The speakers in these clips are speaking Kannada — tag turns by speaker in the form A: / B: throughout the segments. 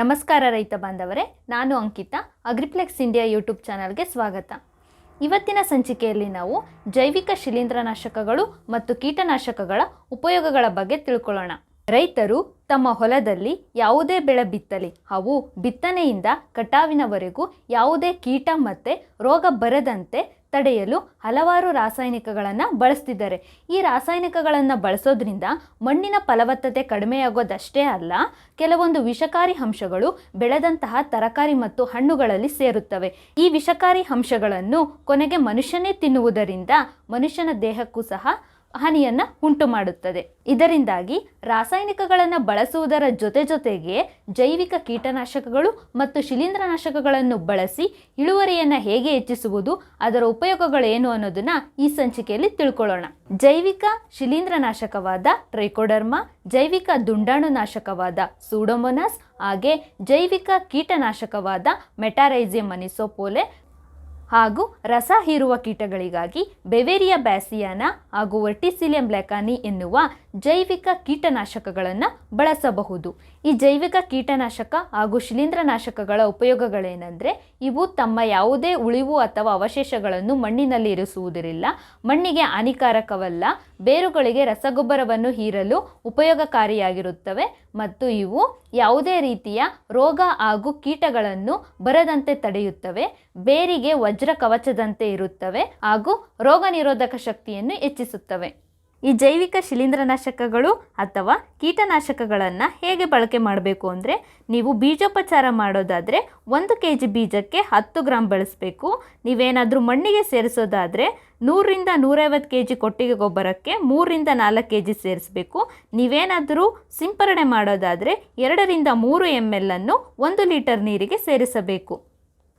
A: ನಮಸ್ಕಾರ ರೈತ ಬಾಂಧವರೇ, ನಾನು ಅಂಕಿತಾ, ಅಗ್ರಿಪ್ಲೆಕ್ಸ್ ಇಂಡಿಯಾ ಯೂಟ್ಯೂಬ್ ಚಾನಲ್ಗೆ ಸ್ವಾಗತ. ಇವತ್ತಿನ ಸಂಚಿಕೆಯಲ್ಲಿ ನಾವು ಜೈವಿಕ ಶಿಲೀಂಧ್ರನಾಶಕಗಳು ಮತ್ತು ಕೀಟನಾಶಕಗಳ ಉಪಯೋಗಗಳ ಬಗ್ಗೆ ತಿಳ್ಕೊಳ್ಳೋಣ. ರೈತರು ತಮ್ಮ ಹೊಲದಲ್ಲಿ ಯಾವುದೇ ಬೆಳೆ ಬಿತ್ತಲಿ, ಅವು ಬಿತ್ತನೆಯಿಂದ ಕಟಾವಿನವರೆಗೂ ಯಾವುದೇ ಕೀಟ ಮತ್ತು ರೋಗ ಬರದಂತೆ ತಡೆಯಲು ಹಲವಾರು ರಾಸಾಯನಿಕಗಳನ್ನು ಬಳಸ್ತಿದ್ದಾರೆ. ಈ ರಾಸಾಯನಿಕಗಳನ್ನು ಬಳಸೋದ್ರಿಂದ ಮಣ್ಣಿನ ಫಲವತ್ತತೆ ಕಡಿಮೆಯಾಗೋದಷ್ಟೇ ಅಲ್ಲ, ಕೆಲವೊಂದು ವಿಷಕಾರಿ ಅಂಶಗಳು ಬೆಳೆದಂತಹ ತರಕಾರಿ ಮತ್ತು ಹಣ್ಣುಗಳಲ್ಲಿ ಸೇರುತ್ತವೆ. ಈ ವಿಷಕಾರಿ ಅಂಶಗಳನ್ನು ಕೊನೆಗೆ ಮನುಷ್ಯನೇ ತಿನ್ನುವುದರಿಂದ ಮನುಷ್ಯನ ದೇಹಕ್ಕೂ ಸಹ ಹಾನಿಯನ್ನು ಉಂಟು ಮಾಡುತ್ತದೆ ಇದರಿಂದಾಗಿ ರಾಸಾಯನಿಕಗಳನ್ನು ಬಳಸುವುದರ ಜೊತೆ ಜೊತೆಗೆ ಜೈವಿಕ ಕೀಟನಾಶಕಗಳು ಮತ್ತು ಶಿಲೀಂಧ್ರನಾಶಕಗಳನ್ನು ಬಳಸಿ ಇಳುವರಿಯನ್ನು ಹೇಗೆ ಹೆಚ್ಚಿಸುವುದು, ಅದರ ಉಪಯೋಗಗಳೇನು ಅನ್ನೋದನ್ನು ಈ ಸಂಚಿಕೆಯಲ್ಲಿ ತಿಳ್ಕೊಳ್ಳೋಣ. ಜೈವಿಕ ಶಿಲೀಂಧ್ರನಾಶಕವಾದ ಟ್ರೈಕೋಡರ್ಮಾ, ಜೈವಿಕ ದುಂಡಾಣು ನಾಶಕವಾದ ಸೂಡೋಮೊನಾಸ್, ಹಾಗೆ ಜೈವಿಕ ಕೀಟನಾಶಕವಾದ ಮೆಟಾರೈಸಿಯಂ ಅನಿಸೋಪೋಲೆ ಹಾಗೂ ರಸ ಹೀರುವ ಕೀಟಗಳಿಗಾಗಿ ಬೆವೇರಿಯಾ ಬ್ಯಾಸಿಯಾನ ಹಾಗೂ ವರ್ಟಿಸಿಲಿಯಂ ಬ್ಲ್ಯಾಕಾನಿ ಎನ್ನುವ ಜೈವಿಕ ಕೀಟನಾಶಕಗಳನ್ನು ಬಳಸಬಹುದು. ಈ ಜೈವಿಕ ಕೀಟನಾಶಕ ಹಾಗೂ ಶಿಲೀಂಧ್ರನಾಶಕಗಳ ಉಪಯೋಗಗಳೇನೆಂದರೆ, ಇವು ತಮ್ಮ ಯಾವುದೇ ಉಳಿವು ಅಥವಾ ಅವಶೇಷಗಳನ್ನು ಮಣ್ಣಿನಲ್ಲಿ ಇರಿಸುವುದಿಲ್ಲ. ಮಣ್ಣಿಗೆ ಹಾನಿಕಾರಕವಲ್ಲ. ಬೇರುಗಳಿಗೆ ರಸಗೊಬ್ಬರವನ್ನು ಹೀರಲು ಉಪಯೋಗಕಾರಿಯಾಗಿರುತ್ತವೆ ಮತ್ತು ಇವು ಯಾವುದೇ ರೀತಿಯ ರೋಗ ಹಾಗೂ ಕೀಟಗಳನ್ನು ಬರದಂತೆ ತಡೆಯುತ್ತವೆ. ಬೇರಿಗೆ ವಜ್ರ ಕವಚದಂತೆ ಇರುತ್ತವೆ ಹಾಗೂ ರೋಗ ನಿರೋಧಕ ಶಕ್ತಿಯನ್ನು ಹೆಚ್ಚಿಸುತ್ತವೆ. ಈ ಜೈವಿಕ ಶಿಲೀಂಧ್ರನಾಶಕಗಳು ಅಥವಾ ಕೀಟನಾಶಕಗಳನ್ನು ಹೇಗೆ ಬಳಕೆ ಮಾಡಬೇಕು ಅಂದರೆ, ನೀವು ಬೀಜೋಪಚಾರ ಮಾಡೋದಾದರೆ ಒಂದು ಕೆ ಜಿ ಬೀಜಕ್ಕೆ ಹತ್ತು ಗ್ರಾಮ್ ಬಳಸಬೇಕು. ನೀವೇನಾದರೂ ಮಣ್ಣಿಗೆ ಸೇರಿಸೋದಾದರೆ ನೂರರಿಂದ ನೂರೈವತ್ತು ಕೆ ಜಿ ಕೊಟ್ಟಿಗೆ ಗೊಬ್ಬರಕ್ಕೆ ಮೂರರಿಂದ ನಾಲ್ಕು ಕೆ ಜಿ ಸೇರಿಸಬೇಕು. ನೀವೇನಾದರೂ ಸಿಂಪರಣೆ ಮಾಡೋದಾದರೆ, ಎರಡರಿಂದ ಮೂರು ಎಂ ಎಲ್ ಅನ್ನು ಒಂದು ಲೀಟರ್ ನೀರಿಗೆ ಸೇರಿಸಬೇಕು.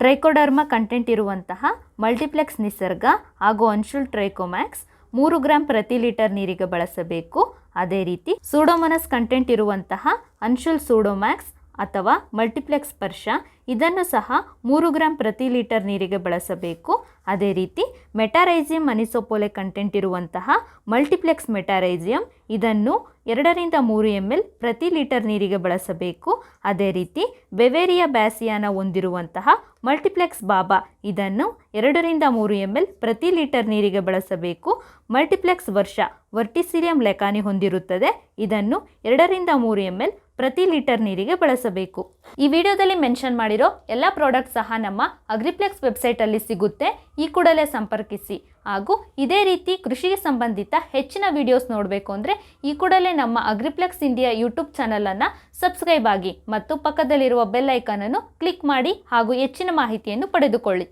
A: ಟ್ರೈಕೋಡರ್ಮಾ ಕಂಟೆಂಟ್ ಇರುವಂತಹ ಮಲ್ಟಿಪ್ಲೆಕ್ಸ್ ನಿಸರ್ಗ ಹಾಗೂ ಅನ್ಶುಲ್ ಟ್ರೈಕೋಮ್ಯಾಕ್ಸ್ ಮೂರು ಗ್ರಾಂ ಪ್ರತಿ ಲೀಟರ್ ನೀರಿಗೆ ಬಳಸಬೇಕು. ಅದೇ ರೀತಿ ಸೂಡೋಮನಸ್ ಕಂಟೆಂಟ್ ಇರುವಂತಹ ಅನ್ಶುಲ್ ಸೂಡೋಮ್ಯಾಕ್ಸ್ ಅಥವಾ ಮಲ್ಟಿಪ್ಲೆಕ್ಸ್ ಸ್ಪರ್ಶ, ಇದನ್ನು ಸಹ ಮೂರು ಗ್ರಾಂ ಪ್ರತಿ ಲೀಟರ್ ನೀರಿಗೆ ಬಳಸಬೇಕು. ಅದೇ ರೀತಿ ಮೆಟಾರೈಸಿಯಂ ಅನಿಸೋಪೋಲೆ ಕಂಟೆಂಟ್ ಇರುವಂತಹ ಮಲ್ಟಿಪ್ಲೆಕ್ಸ್ ಮೆಟಾರೈಸಿಯಂ, ಇದನ್ನು ಎರಡರಿಂದ ಮೂರು ಎಂ ಎಲ್ ಪ್ರತಿ ಲೀಟರ್ ನೀರಿಗೆ ಬಳಸಬೇಕು. ಅದೇ ರೀತಿ ಬೆವೇರಿಯಾ ಬ್ಯಾಸಿಯಾನ ಹೊಂದಿರುವಂತಹ ಮಲ್ಟಿಪ್ಲೆಕ್ಸ್ ಬಾಬಾ ಇದನ್ನು ಎರಡರಿಂದ ಮೂರು ಎಂ ಎಲ್ ಪ್ರತಿ ಲೀಟರ್ ನೀರಿಗೆ ಬಳಸಬೇಕು. ಮಲ್ಟಿಪ್ಲೆಕ್ಸ್ ವರ್ಷ ವರ್ಟಿಸಿರಿಯಂ ಲೆಕಾನಿ ಹೊಂದಿರುತ್ತದೆ. ಇದನ್ನು ಎರಡರಿಂದ ಮೂರು ಎಂ ಎಲ್ ಪ್ರತಿ ಲೀಟರ್ ನೀರಿಗೆ ಬಳಸಬೇಕು. ಈ ವಿಡಿಯೋದಲ್ಲಿ ಮೆನ್ಷನ್ ಮಾಡಿರೋ ಎಲ್ಲ ಪ್ರಾಡಕ್ಟ್ ಸಹ ನಮ್ಮ ಅಗ್ರಿಪ್ಲೆಕ್ಸ್ ವೆಬ್ಸೈಟಲ್ಲಿ ಸಿಗುತ್ತೆ. ಈ ಕೂಡಲೇ ಸಂಪರ್ಕಿಸಿ. ಹಾಗೂ ಇದೇ ರೀತಿ ಕೃಷಿಗೆ ಸಂಬಂಧಿತ ಹೆಚ್ಚಿನ ವಿಡಿಯೋಸ್ ನೋಡಬೇಕು ಅಂದರೆ ಈ ಕೂಡಲೇ ನಮ್ಮ ಅಗ್ರಿಪ್ಲೆಕ್ಸ್ ಇಂಡಿಯಾ ಯೂಟ್ಯೂಬ್ ಚಾನಲನ್ನು ಸಬ್ಸ್ಕ್ರೈಬ್ ಆಗಿ ಮತ್ತು ಪಕ್ಕದಲ್ಲಿರುವ ಬೆಲ್ ಐಕಾನನ್ನು ಕ್ಲಿಕ್ ಮಾಡಿ ಹಾಗೂ ಹೆಚ್ಚಿನ ಮಾಹಿತಿಯನ್ನು ಪಡೆದುಕೊಳ್ಳಿ.